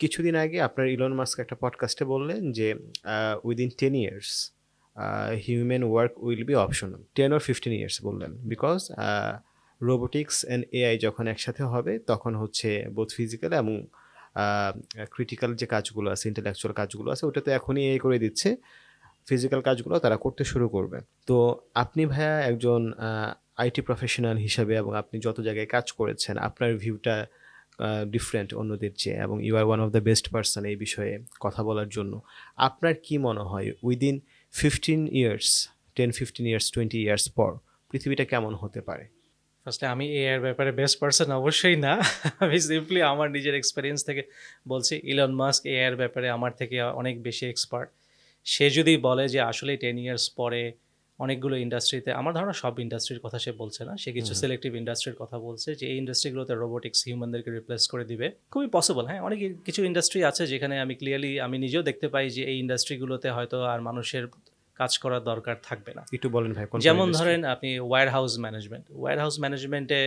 কিছুদিন আগে আপনার ইলন মাস্ক একটা পডকাস্টে বললেন যে within ten years human work will be optional ten or fifteen years বললেন। বিকজ রোবোটিক্স অ্যান্ড এআই যখন একসাথে হবে, তখন হচ্ছে বোথ ফিজিক্যাল এবং ক্রিটিক্যাল যে কাজগুলো আছে ইন্টেলেকচুয়াল কাজগুলো আছে ওটা তো এখনই এআই করে দিচ্ছে। ফিজিক্যাল কাজগুলো তারা করতে শুরু করবে। তো আপনি ভাইয়া একজন আইটি প্রফেশনাল হিসাবে এবং আপনি যত জায়গায় কাজ করেছেন, আপনার ভিউটা ডিফারেন্ট অন্যদের চেয়ে এবং you are one of the best person এই বিষয়ে কথা বলার জন্য। আপনার কি মনে হয় within fifteen years ten fifteen years twenty years পর পৃথিবীটা কেমন হতে পারে? ফার্স্টে আমি এ এর ব্যাপারে বেস্ট পার্সন অবশ্যই না। আমি সিম্পলি আমার নিজের এক্সপিরিয়েন্স থেকে বলছি ইলন মাস্ক এ এর ব্যাপারে আমার থেকে অনেক বেশি এক্সপার্ট সে যদি বলে যে আসলে টেন ইয়ার্স পরে অনেকগুলো ইন্ডাস্ট্রিতে আমার ধারণা সব ইন্ডাস্ট্রির কথা সে বলছে না। সে কিছু সিলেক্টিভ ইন্ডাস্ট্রির কথা বলছে যে এই ইন্ডাস্ট্রিগুলোতে রোবোটিক্স হিউম্যানদেরকে রিপ্লেস করে দিবে। খুবই পসিবল হ্যাঁ অনেক কিছু ইন্ডাস্ট্রি আছে যেখানে আমি ক্লিয়ারলি আমি নিজেও দেখতে পাই যে এই ইন্ডাস্ট্রিগুলোতে হয়তো আর মানুষের কাজ করার দরকার থাকবে না। একটু বলেন ভাই যেমন ধরেন আপনি warehouse management warehouse ম্যানেজমেন্টে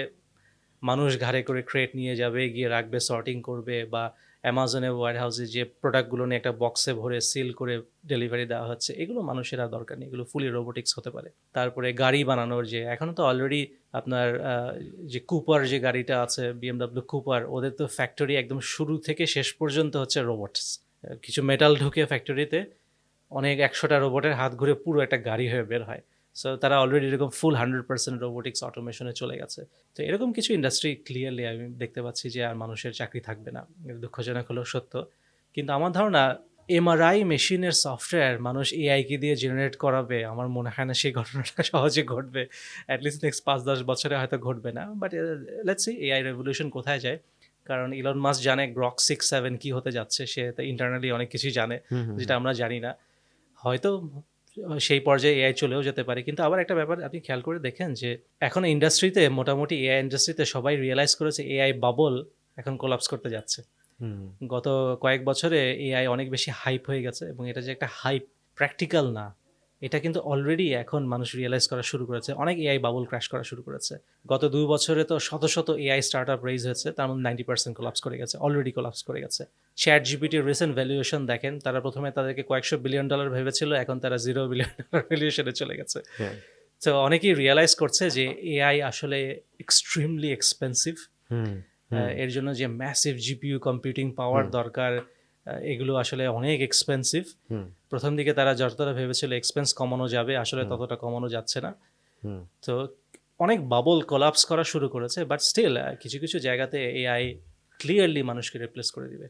মানুষ ঘাড়ে করে ক্রেট নিয়ে যাবে, গিয়ে রাখবে সর্টিং করবে বা অ্যামাজনে ওয়্যার হাউসে যে প্রোডাক্টগুলো নিয়ে একটা বক্সে ভরে সিল করে ডেলিভারি দেওয়া হচ্ছে, এগুলো মানুষের আর দরকার নেই, এগুলো ফুলি রোবোটিক্স হতে পারে। তারপরে গাড়ি বানানোর যে, এখন তো অলরেডি আপনার যে কুপার যে গাড়িটা আছে বিএমডাব্লিউ কুপার ওদের তো ফ্যাক্টরি একদম শুরু থেকে শেষ পর্যন্ত হচ্ছে রোবটস কিছু মেটাল ঢুকে ফ্যাক্টরিতে অনেক একশোটা রোবটের হাত ঘুরে পুরো একটা গাড়ি হয়ে বের হয়। সো তারা অলরেডি এরকম ফুল হান্ড্রেড পার্সেন্ট রোবোটিক্স অটোমেশনে চলে গেছে। তো এরকম কিছু ইন্ডাস্ট্রি ক্লিয়ারলি আমি দেখতে পাচ্ছি যে আর মানুষের চাকরি থাকবে না। দুঃখজনক হলেও সত্য। কিন্তু আমার ধারণা এমআরআই মেশিনের সফটওয়্যার মানুষ এআইকে দিয়ে জেনারেট করাবে আমার মনে হয় না সেই ঘটনাটা সহজে ঘটবে। অ্যাটলিস্ট নেক্সট পাঁচ দশ বছরে হয়তো ঘটবে না। But let's see AI revolution কোথায় যায়? কারণ ইলন মাস জানে গ্রক সিক্স সেভেন কী হতে যাচ্ছে সে তো ইন্টারনালি অনেক কিছুই জানে যেটা আমরা জানি না। হয়তো সেই পর্যায়ে এআই চলেও যেতে পারে। কিন্তু আবার একটা ব্যাপার আপনি খেয়াল করে দেখেন যে এখন ইন্ডাস্ট্রিতে মোটামুটি এআই ইন্ডাস্ট্রিতে সবাই রিয়েলাইজ করেছে এআই বাবল এখন কোলাপস করতে যাচ্ছে। গত কয়েক বছরে এআই অনেক বেশি হাইপ হয়ে গেছে এবং এটা যে একটা হাইপ প্র্যাকটিক্যাল না। এটা কিন্তু অলরেডি এখন মানুষ রিয়েলাইজ করা শুরু করেছে। অনেক এআই বাবল ক্র্যাশ করা শুরু করেছে। গত দুই বছরে তো শত শত এআই স্টার্ট আপ রেজ হয়েছে তার মধ্যে নাইনটি পার্সেন্ট কোলাপস করে গেছে অলরেডি কোলাপস করে গেছে। চ্যাট জিপিটির রিসেন্ট ভ্যালুয়েশন দেখেন তারা প্রথমে তাদেরকে কয়েকশো বিলিয়ন ডলার ভেবেছিল এখন তারা জিরো বিলিয়ন ডলার ভ্যালুয়েশনে চলে গেছে। হ্যাঁ, তো অনেকেই রিয়েলাইজ করছে যে এআই আসলে এক্সট্রিমলি এক্সপেন্সিভ এর জন্য যে ম্যাসিভ জিপিইউ কম্পিউটিং পাওয়ার দরকার এগুলো আসলে অনেক এক্সপেন্সিভ প্রথম দিকে তারা যতটা ভেবেছিল এক্সপেন্স কমানো যাবে আসলে ততটা কমানো যাচ্ছে না। তো অনেক বাবল কলাপস করা শুরু করেছে বাট স্টিল কিছু কিছু জায়গাতে এআই ক্লিয়ারলি মানুষকে রিপ্লেস করে দিবে।